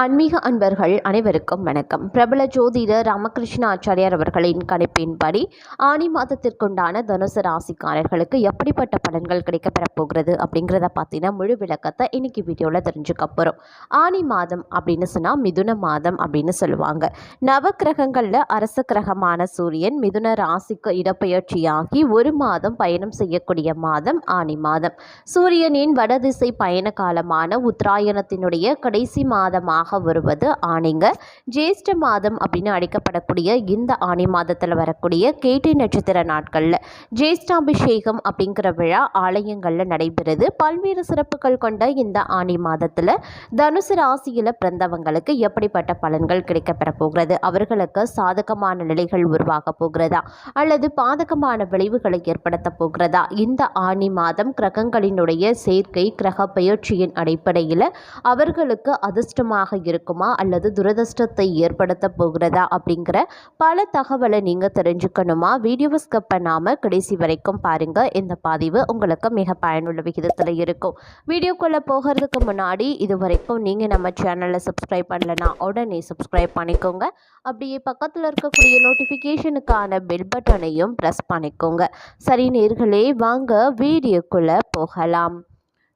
ஆன்மீக அன்பர்கள் அனைவருக்கும் வணக்கம். பிரபல ஜோதிடர் ராமகிருஷ்ண ஆச்சாரியார் அவர்களின் கணிப்பின்படி ஆனி மாதத்திற்குண்டான தனுசு ராசிக்காரர்களுக்கு எப்படிப்பட்ட பலன்கள் கிடைக்கப்பெறப் போகிறது அப்படிங்கிறத பார்த்தீங்கன்னா முழு விளக்கத்தை இன்னைக்கு வீடியோவில் தெரிஞ்சுக்க போகிறோம் ஆனி மாதம் அப்படின்னு சொன்னால் மிதுன மாதம் அப்படின்னு சொல்லுவாங்க. நவக்கிரகங்களில் அரச கிரகமான சூரியன் மிதுன ராசிக்கு இடப்பெயர்ச்சியாகி ஒரு மாதம் பயணம் செய்யக்கூடிய மாதம் ஆனி மாதம். சூரியனின் வடதிசை பயண காலமான உத்தராயணத்தினுடைய கடைசி மாதமாக வருவது ஆணிங்க. ஜேஷ்ட மாதம் அப்படின்னு அழைக்கப்படக்கூடிய இந்த ஆணி மாதத்தில் வரக்கூடிய கேட்டை நட்சத்திர நாட்களில் ஜேஷ்டாபிஷேகம் அப்படிங்கிற விழா ஆலயங்களில் நடைபெறுது. பல்வேறு சிறப்புகள் கொண்ட இந்த ஆணி மாதத்தில் தனுசு ராசியில் பிறந்தவங்களுக்கு எப்படிப்பட்ட பலன்கள் கிடைக்கப்பெற போகிறது? அவர்களுக்கு சாதகமான நிலைகள் உருவாக போகிறதா? அல்லது பாதகமான விளைவுகளை ஏற்படுத்த போகிறதா? இந்த ஆணி மாதம் கிரகங்களினுடைய சேர்க்கை கிரக பயிற்சியின் அடிப்படையில் அவர்களுக்கு அதிர்ஷ்டமாக இருக்குமா? அல்லது துரதிர்ஷ்டத்தை ஏற்படுத்த போகிறதா? அப்படிங்கிற பல தகவலை நீங்கள் தெரிஞ்சுக்கணுமா? வீடியோவை ஸ்கப் பண்ணாமல் கடைசி வரைக்கும் பாருங்கள் இந்த பதிவு உங்களுக்கு மிக பயனுள்ள விகிதத்தில் இருக்கும். வீடியோக்குள்ளே போகிறதுக்கு முன்னாடி இது வரைக்கும் நீங்கள் நம்ம சேனலை சப்ஸ்கிரைப் பண்ணலனா உடனே சப்ஸ்கிரைப் பண்ணிக்கோங்க. அப்படியே பக்கத்தில் இருக்கக்கூடிய நோட்டிஃபிகேஷனுக்கான பெல் பட்டனையும் ப்ரெஸ் பண்ணிக்கோங்க. சரி நேர்களே வாங்க வீடியோக்குள்ளே போகலாம்.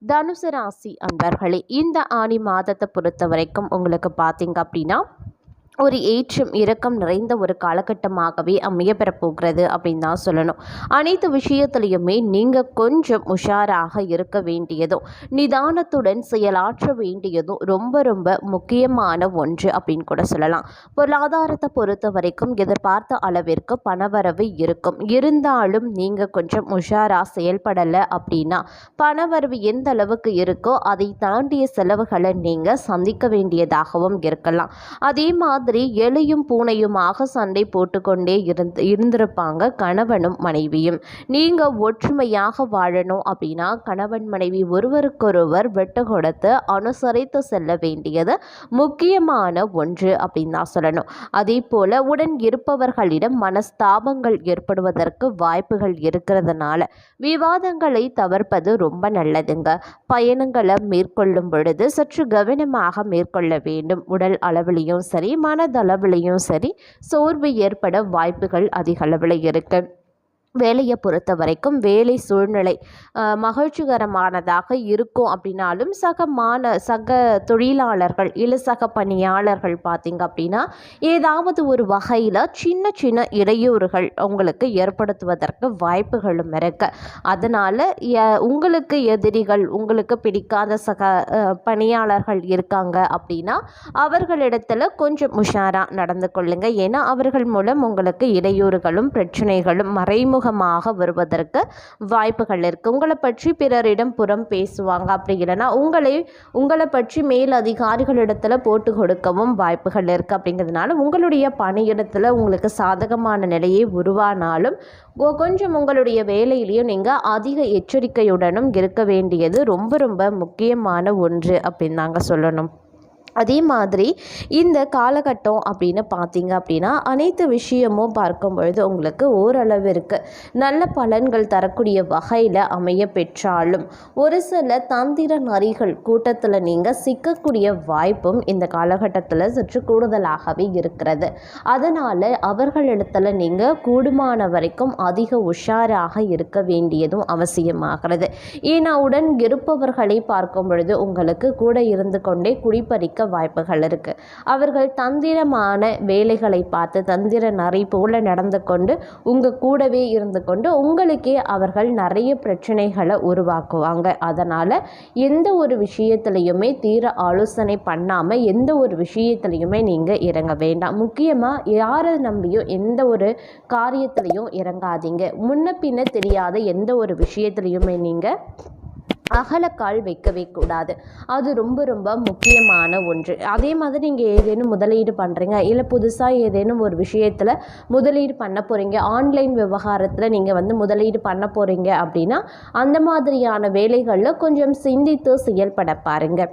தனுசு ராசி அன்பர்களே இந்த ஆணி மாதத்தை பொறுத்த வரைக்கும் உங்களுக்கு பார்த்தீங்க அப்படின்னா ஒரு ஏற்றம் இரக்கம் நிறைந்த ஒரு காலகட்டமாகவே அமைய பெறப்போகிறது அப்படின்னு தான் சொல்லணும். அனைத்து விஷயத்துலையுமே நீங்கள் கொஞ்சம் உஷாராக இருக்க வேண்டியதும் நிதானத்துடன் செயலாற்ற வேண்டியதும் ரொம்ப ரொம்ப முக்கியமான ஒன்று அப்படின்னு கூட சொல்லலாம். பொருளாதாரத்தை பொறுத்த வரைக்கும் எதிர்பார்த்த அளவிற்கு பணவரவு இருக்கும். இருந்தாலும் நீங்கள் கொஞ்சம் உஷாராக செயல்படலை அப்படின்னா பணவரவு எந்த அளவுக்கு இருக்கோ அதை தாண்டிய செலவுகளை நீங்கள் சந்திக்க வேண்டியதாகவும் இருக்கலாம். அதே மாதிரி மாதிரி எலியும் பூனையுமாக சண்டை போட்டுக்கொண்டே இருந்து இருந்திருப்பாங்க கணவனும் மனைவியும். நீங்கள் ஒற்றுமையாக வாழணும் அப்படின்னா கணவன் மனைவி ஒருவருக்கொருவர் வெட்டு கொடுத்து அனுசரித்து செல்ல வேண்டியது முக்கியமான ஒன்று அப்படின்னு தான் சொல்லணும். அதே போல் உடன் இருப்பவர்களிடம் மனஸ்தாபங்கள் ஏற்படுவதற்கு வாய்ப்புகள் இருக்கிறதுனால விவாதங்களை தவிர்ப்பது ரொம்ப நல்லதுங்க. பயணங்களை மேற்கொள்ளும் பொழுது சற்று கவனமாக மேற்கொள்ள வேண்டும். உடல் அளவிலையும் சரி மனதளவிலையும் சரி சோர்வு ஏற்பட வாய்ப்புகள் அதிகளவில் இருக்குது வேலையை பொறுத்த வரைக்கும் வேலை சூழ்நிலை மகிழ்ச்சிகரமானதாக இருக்கும் அப்படின்னாலும் சக மான சக தொழிலாளர்கள் இல்லை சக பணியாளர்கள் பார்த்திங்க அப்படின்னா ஏதாவது ஒரு வகையில் சின்ன சின்ன இடையூறுகள் உங்களுக்கு ஏற்படுத்துவதற்கு வாய்ப்புகளும் இருக்கு. அதனால் உங்களுக்கு எதிரிகள் உங்களுக்கு பிடிக்காத சக பணியாளர்கள் இருக்காங்க அப்படின்னா அவர்களிடத்தில் கொஞ்சம் உஷாராக நடந்து கொள்ளுங்கள் ஏன்னா அவர்கள் மூலம் உங்களுக்கு இடையூறுகளும் பிரச்சனைகளும் மறைமுக மறைமுகமாக வருவதற்கு வாய்ப்புகள் இருக்குது உங்களை பற்றி பிறரிடம் புறம் பேசுவாங்க அப்படி இல்லைன்னா உங்களை உங்களை பற்றி மேல் அதிகாரிகளிடத்தில் போட்டு கொடுக்கவும் வாய்ப்புகள் இருக்குது அப்படிங்கிறதுனால உங்களுடைய பணியிடத்தில் உங்களுக்கு சாதகமான நிலையை உருவானாலும் கொஞ்சம் உங்களுடைய வேலையிலையும் நீங்கள் அதிக எச்சரிக்கையுடனும் இருக்க வேண்டியது ரொம்ப ரொம்ப முக்கியமான ஒன்று அப்படின்னு தாங்க சொல்லணும். அதே மாதிரி இந்த காலகட்டம் அப்படின்னு பார்த்தீங்க அப்படின்னா அனைத்து விஷயமும் பார்க்கும் பொழுது உங்களுக்கு ஓரளவிற்கு நல்ல பலன்கள் தரக்கூடிய வகையில் அமைய பெற்றாலும் ஒரு சில தந்திர நரிகள் கூட்டத்தில் நீங்கள் சிக்கக்கூடிய வாய்ப்பும் இந்த காலகட்டத்தில் சற்று கூடுதலாகவே இருக்கிறது. அதனால் அவர்களிடத்தில் நீங்கள் கூடுமான வரைக்கும் அதிக உஷாராக இருக்க வேண்டியதும் அவசியமாகிறது. ஏன்னா உடன் இருப்பவர்களை பார்க்கும் பொழுது உங்களுக்கு கூட இருந்து கொண்டே குடிப்பறிக்க வாய்ப்புகள் இருக்குது அவர்கள் தந்திரமான வேலைகளை பார்த்து தந்திர நரை போல நடந்து கொண்டு உங்கள் கூடவே இருந்து கொண்டு உங்களுக்கே அவர்கள் நிறைய பிரச்சனைகளை உருவாக்குவாங்க. அதனால் எந்த ஒரு விஷயத்துலையுமே தீர ஆலோசனை பண்ணாமல் எந்த ஒரு விஷயத்துலையுமே நீங்கள் இறங்க வேண்டாம். முக்கியமாக யாரை நம்பியும் எந்த ஒரு காரியத்திலையும் இறங்காதீங்க. முன்ன பின்ன தெரியாத எந்த ஒரு விஷயத்துலையுமே நீங்கள் அகலக்கால் வைக்கவே கூடாது. அது ரொம்ப ரொம்ப முக்கியமான ஒன்று. அதே மாதிரி நீங்கள் ஏதேனும் முதலீடு பண்ணுறீங்க இல்லை புதுசாக ஏதேனும் ஒரு விஷயத்தில் முதலீடு பண்ண போகிறீங்க ஆன்லைன் விவகாரத்தில் நீங்கள் வந்து முதலீடு பண்ண போகிறீங்க அப்படின்னா அந்த மாதிரியான வேலைகளில் கொஞ்சம் சிந்தித்து செயல்பட பாருங்கள்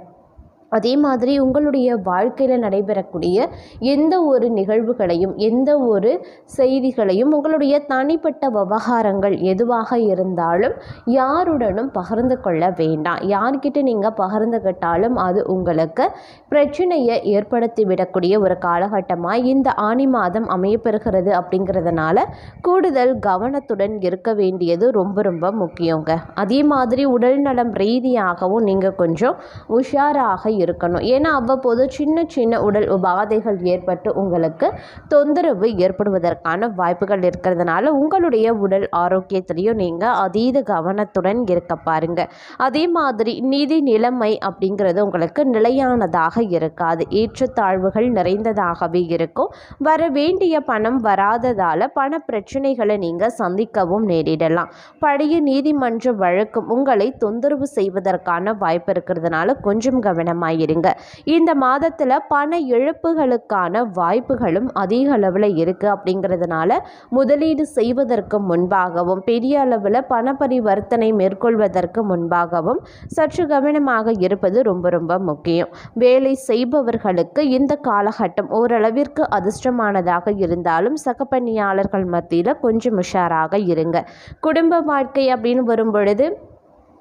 அதே மாதிரி உங்களுடைய வாழ்க்கையில் நடைபெறக்கூடிய எந்த ஒரு நிகழ்வுகளையும் எந்த ஒரு செய்திகளையும் உங்களுடைய தனிப்பட்ட விவகாரங்கள் எதுவாக இருந்தாலும் யாருடனும் பகிர்ந்து கொள்ள வேண்டாம். யார்கிட்ட நீங்கள் பகிர்ந்துக்கிட்டாலும் அது உங்களுக்கு பிரச்சனையை ஏற்படுத்தி விடக்கூடிய ஒரு காலகட்டமாக இந்த ஆணி மாதம் அமையப்பெறுகிறது அப்படிங்கிறதுனால கூடுதல் கவனத்துடன் இருக்க வேண்டியது ரொம்ப ரொம்ப முக்கியங்க. அதே மாதிரி உடல்நலம் ரீதியாகவும் நீங்கள் கொஞ்சம் உஷாராக இருக்கணும். ஏன்னா அவ்வப்போது சின்ன சின்ன உடல் உபாதைகள் ஏற்பட்டு உங்களுக்கு தொந்தரவு ஏற்படுவதற்கான வாய்ப்புகள் இருக்கிறதுனால உங்களுடைய உடல் ஆரோக்கியத்திலையும் நீங்கள் அதீத கவனத்துடன் இருக்க பாருங்க. அதே மாதிரி நிதி நிலைமை அப்படிங்கிறது உங்களுக்கு நிலையானதாக இருக்காது. ஏற்றத்தாழ்வுகள் நிறைந்ததாகவே இருக்கும். வர வேண்டிய பணம் வராததால் பண பிரச்சனைகளை நீங்கள் சந்திக்கவும் நேரிடலாம். பழைய நீதிமன்ற வழக்கும் உங்களை தொந்தரவு செய்வதற்கான வாய்ப்பு இருக்கிறதுனால கொஞ்சம் கவனமாக இருங்க இந்த மாதத்தில் பண இழப்புகளுக்கான வாய்ப்புகளும் அதிக அளவில் இருக்குது அப்படிங்கிறதுனால முதலீடு செய்வதற்கு முன்பாகவும் பெரிய அளவில் பண பரிவர்த்தனை மேற்கொள்வதற்கு முன்பாகவும் சற்று கவனமாக இருப்பது ரொம்ப ரொம்ப முக்கியம். வேலை செய்பவர்களுக்கு இந்த காலகட்டம் ஓரளவிற்கு அதிர்ஷ்டமானதாக இருந்தாலும் சகப்பணியாளர்கள் மத்தியில் கொஞ்சம் உஷாராக இருங்க. குடும்ப வாழ்க்கை அப்படின்னு வரும் பொழுது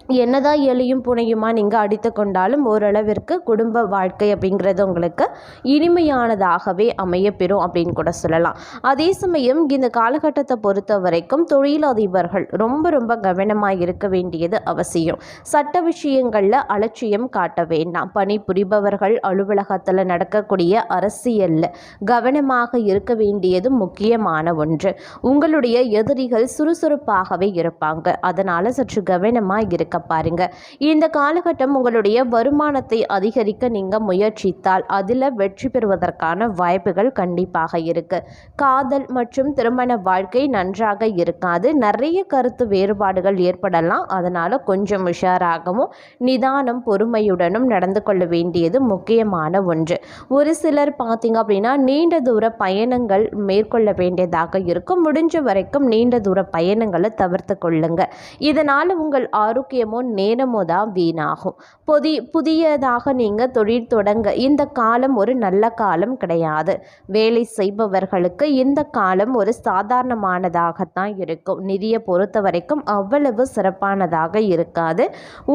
என்னதான் எலியும் புனையுமா நீங்கள் அடித்து கொண்டாலும் ஓரளவிற்கு குடும்ப வாழ்க்கை அப்படிங்கிறது உங்களுக்கு இனிமையானதாகவே அமையப்பெறும் அப்படின்னு கூட சொல்லலாம். அதே சமயம் இந்த காலகட்டத்தை பொறுத்த வரைக்கும் தொழிலதிபர்கள் ரொம்ப ரொம்ப கவனமாக இருக்க வேண்டியது அவசியம். சட்ட விஷயங்களில் அலட்சியம் காட்ட வேண்டாம். பணி புரிபவர்கள் அலுவலகத்தில் நடக்கக்கூடிய அரசியலில் கவனமாக இருக்க வேண்டியது முக்கியமான ஒன்று. உங்களுடைய எதிரிகள் சுறுசுறுப்பாகவே இருப்பாங்க. அதனால் சற்று கவனமாக இருக்க பாருங்க. இந்த காலகட்டம் உங்களுடைய வருமானத்தை அதிகரிக்க நீங்கள் முயற்சித்தால் அதில் வெற்றி பெறுவதற்கான வாய்ப்புகள் கண்டிப்பாக இருக்கு. காதல் மற்றும் திருமண வாழ்க்கை நன்றாக இருக்காது. நிறைய கருத்து வேறுபாடுகள் ஏற்படலாம். அதனால் கொஞ்சம் உஷாராகவும் நிதானம் பொறுமையுடனும் நடந்து கொள்ள வேண்டியது முக்கியமான ஒன்று. ஒரு சிலர் பார்த்தீங்க அப்படின்னா நீண்ட தூர பயணங்கள் மேற்கொள்ள வேண்டியதாக இருக்கும். முடிஞ்ச வரைக்கும் நீண்ட தூர பயணங்களை தவிர்த்து கொள்ளுங்க. இதனால் உங்கள் ஆரோக்கிய ஆரோக்கியமோ நேரமோ தான் வீணாகும். புதி புதியதாக நீங்கள் தொழில் தொடங்க இந்த காலம் ஒரு நல்ல காலம் கிடையாது. வேலை செய்பவர்களுக்கு இந்த காலம் ஒரு சாதாரணமானதாகத்தான் இருக்கும். நிதியை பொறுத்த வரைக்கும் அவ்வளவு சிறப்பானதாக இருக்காது.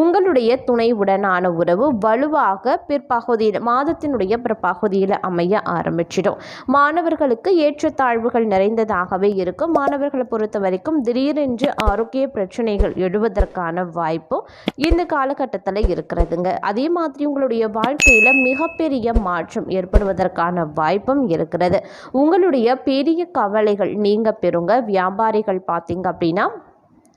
உங்களுடைய துணைவுடனான உறவு வலுவாக பிற்பகுதியில் மாதத்தினுடைய பிற்பகுதியில் அமைய ஆரம்பிச்சிடும். மாணவர்களுக்கு ஏற்றத்தாழ்வுகள் நிறைந்ததாகவே இருக்கும். மாணவர்களை பொறுத்த வரைக்கும் திடீரென்று ஆரோக்கிய பிரச்சனைகள் எழுவதற்கான வாய்ப்பும் இந்த காலகட்டத்தில் இருக்கிறதுங்க. அதே மாதிரி உங்களுடைய வாழ்க்கையில் மிகப்பெரிய மாற்றம் ஏற்படுவதற்கான வாய்ப்பும் இருக்கிறது. உங்களுடைய பெரிய கவலைகள் நீங்க பெறுங்க. வியாபாரிகள் பார்த்தீங்க அப்படின்னா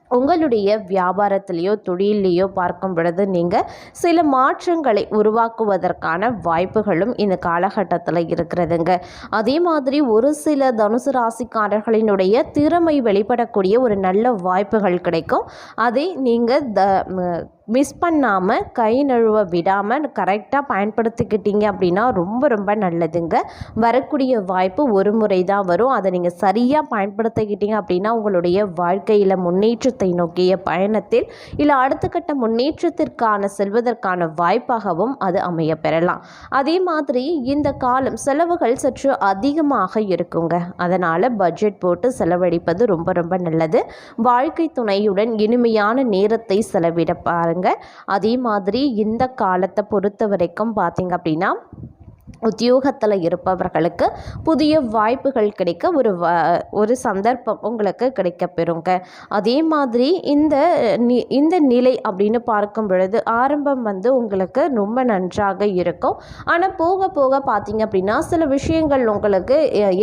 உங்களுடைய வியாபாரத்திலேயோ தொழிலையோ பார்க்கும் பொழுது நீங்கள் சில மாற்றங்களை உருவாக்குவதற்கான வாய்ப்புகளும் இந்த காலகட்டத்தில் இருக்கிறதுங்க. அதே மாதிரி ஒரு சில தனுசு ராசிக்காரர்களினுடைய திறமை வெளிப்படக்கூடிய ஒரு நல்ல வாய்ப்புகள் கிடைக்கும். அதை நீங்கள் த மிஸ் பண்ணாமல் கை நழுவ விடாமல் கரெக்டாக பயன்படுத்திக்கிட்டீங்க அப்படின்னா ரொம்ப ரொம்ப நல்லதுங்க. வரக்கூடிய வாய்ப்பு ஒரு முறை தான் வரும். அதை நீங்கள் சரியாக பயன்படுத்திக்கிட்டீங்க அப்படின்னா உங்களுடைய வாழ்க்கையில் முன்னேற்றத்தை நோக்கிய பயணத்தில் இல்லை அடுத்த கட்ட முன்னேற்றத்திற்கான செல்வதற்கான வாய்ப்பாகவும் அது அமைய பெறலாம். அதே மாதிரி இந்த காலம் செலவுகள் சற்று அதிகமாக இருக்குங்க. அதனால் பட்ஜெட் போட்டு செலவழிப்பது ரொம்ப ரொம்ப நல்லது. வாழ்க்கை துணையுடன் இனிமையான நேரத்தை செலவிட பாருங்கள் பாருங்கள் அதே மாதிரி இந்த காலத்தை பொறுத்த வரைக்கும் பார்த்திங்க அப்படின்னா உத்தியோகத்தில் இருப்பவர்களுக்கு புதிய வாய்ப்புகள் கிடைக்க ஒரு வ ஒரு சந்தர்ப்பம் உங்களுக்கு கிடைக்கப்பெறுங்க. அதே மாதிரி இந்த நி இந்த நிலை அப்படின்னு பார்க்கும் பொழுது ஆரம்பம் வந்து உங்களுக்கு ரொம்ப நன்றாக இருக்கும். ஆனால் போக போக பார்த்தீங்க அப்படின்னா சில விஷயங்கள் உங்களுக்கு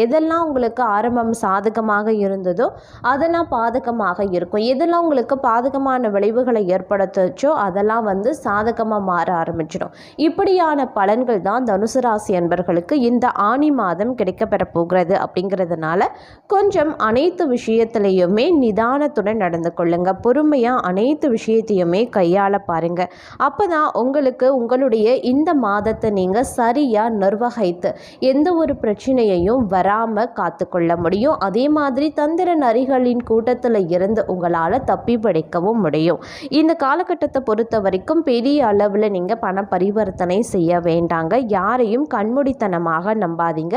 எதெல்லாம் உங்களுக்கு ஆரம்பம் சாதகமாக இருந்ததோ அதெல்லாம் பாதகமாக இருக்கும். எதெல்லாம் உங்களுக்கு பாதகமான விளைவுகளை ஏற்படுத்துச்சோ அதெல்லாம் வந்து சாதகமாக மாற ஆரம்பிச்சிடும். இப்படியான பலன்கள் தான் தனுசு ராசி ராசி அன்பர்களுக்கு இந்த ஆணி மாதம் கிடைக்கப்பெற போகிறது அப்படிங்கிறதுனால கொஞ்சம் அனைத்து விஷயத்திலையுமே நிதானத்துடன் நடந்து கொள்ளுங்க. பொறுமையாக அனைத்து விஷயத்தையுமே கையாள பாருங்க. அப்போ தான் உங்களுக்கு உங்களுடைய இந்த மாதத்தை நீங்கள் சரியாக நிர்வகித்து எந்த ஒரு பிரச்சனையையும் வராமல் காத்துக்கொள்ள முடியும். அதே மாதிரி தந்திர நரிகளின் கூட்டத்தில் இருந்து உங்களால் தப்பி பிடிக்கவும் முடியும். இந்த காலகட்டத்தை பொறுத்த வரைக்கும் பெரிய அளவில் நீங்கள் பண பரிவர்த்தனை செய்ய வேண்டாங்க. யாரையும் கண்மூடித்தனமாக நம்பாதீங்க.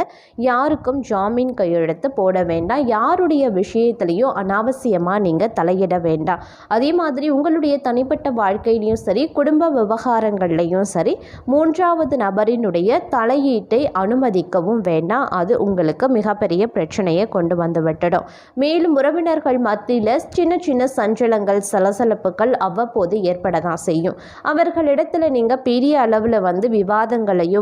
யாருக்கும் ஜாமீன் கையெழுத்து போட வேண்டாம். யாருடைய விஷயத்துலையும் அனாவசியமாக நீங்கள் தலையிட வேண்டாம். அதே மாதிரி உங்களுடைய தனிப்பட்ட வாழ்க்கையிலையும் சரி குடும்ப விவகாரங்கள்லையும் சரி மூன்றாவது நபரினுடைய தலையீட்டை அனுமதிக்கவும் வேண்டாம். அது உங்களுக்கு மிகப்பெரிய பிரச்சனையை கொண்டு வந்து விட்டுடும். மேலும் உறவினர்கள் மத்தியில் சின்ன சின்ன சஞ்சலங்கள் சலசலப்புகள் அவ்வப்போது ஏற்பட தான் செய்யும். அவர்களிடத்தில் நீங்கள் பெரிய அளவில் வந்து விவாதங்களையோ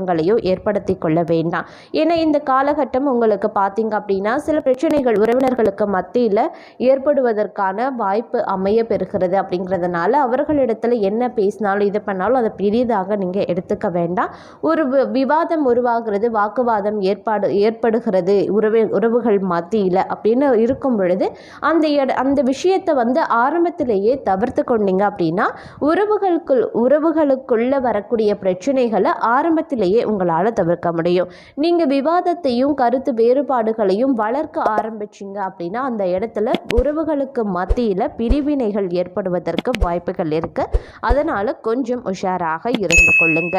வாக்குவாதங்களையோ ஏற்படுத்தி கொள்ள வேண்டாம். ஏன்னா இந்த காலகட்டம் உங்களுக்கு பார்த்தீங்க அப்படின்னா சில பிரச்சனைகள் உறவினர்களுக்கு மத்தியில் ஏற்படுவதற்கான வாய்ப்பு அமைய பெறுகிறது அப்படிங்கிறதுனால அவர்களிடத்தில் என்ன பேசினாலும் இது பண்ணாலும் அதை பெரிதாக நீங்கள் எடுத்துக்க வேண்டாம். ஒரு விவாதம் உருவாகிறது வாக்குவாதம் ஏற்பாடு ஏற்படுகிறது உறவு உறவுகள் மத்தியில் அப்படின்னு இருக்கும் பொழுது அந்த அந்த விஷயத்தை வந்து ஆரம்பத்திலேயே தவிர்த்து கொண்டீங்க அப்படின்னா உறவுகளுக்குள் உறவுகளுக்குள்ளே வரக்கூடிய பிரச்சனைகளை விவாதத்தையே உங்களால் தவிர்க்க முடியும். நீங்கள் விவாதத்தையும் கருத்து வேறுபாடுகளையும் வளர்க்க ஆரம்பிச்சிங்க அப்படின்னா அந்த இடத்துல உறவுகளுக்கு மத்தியில் பிரிவினைகள் ஏற்படுவதற்கு வாய்ப்புகள் இருக்குது அதனால் கொஞ்சம் உஷாராக இருந்து கொள்ளுங்க.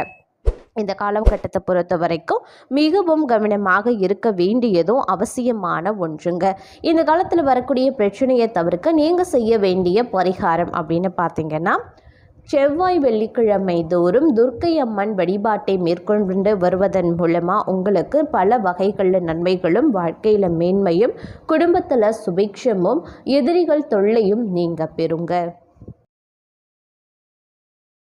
இந்த காலகட்டத்தை பொறுத்த வரைக்கும் மிகவும் கவனமாக இருக்க வேண்டியதும் அவசியமான ஒன்றுங்க. இந்த காலத்தில் வரக்கூடிய பிரச்சனையை தவிர்க்க நீங்கள் செய்ய வேண்டிய பரிகாரம் அப்படின்னு பார்த்தீங்கன்னா செவ்வாய் வெள்ளிக்கிழமை தோறும் துர்க்கை அம்மன் வழிபாட்டை மேற்கொண்டு வருவதன் மூலமாக உங்களுக்கு பல வகைகளில் நன்மைகளும் வாழ்க்கையில் மேன்மையும் குடும்பத்தில் சுபிக்ஷமும் எதிரிகள் தொல்லையும் நீங்கள் பெறுங்க.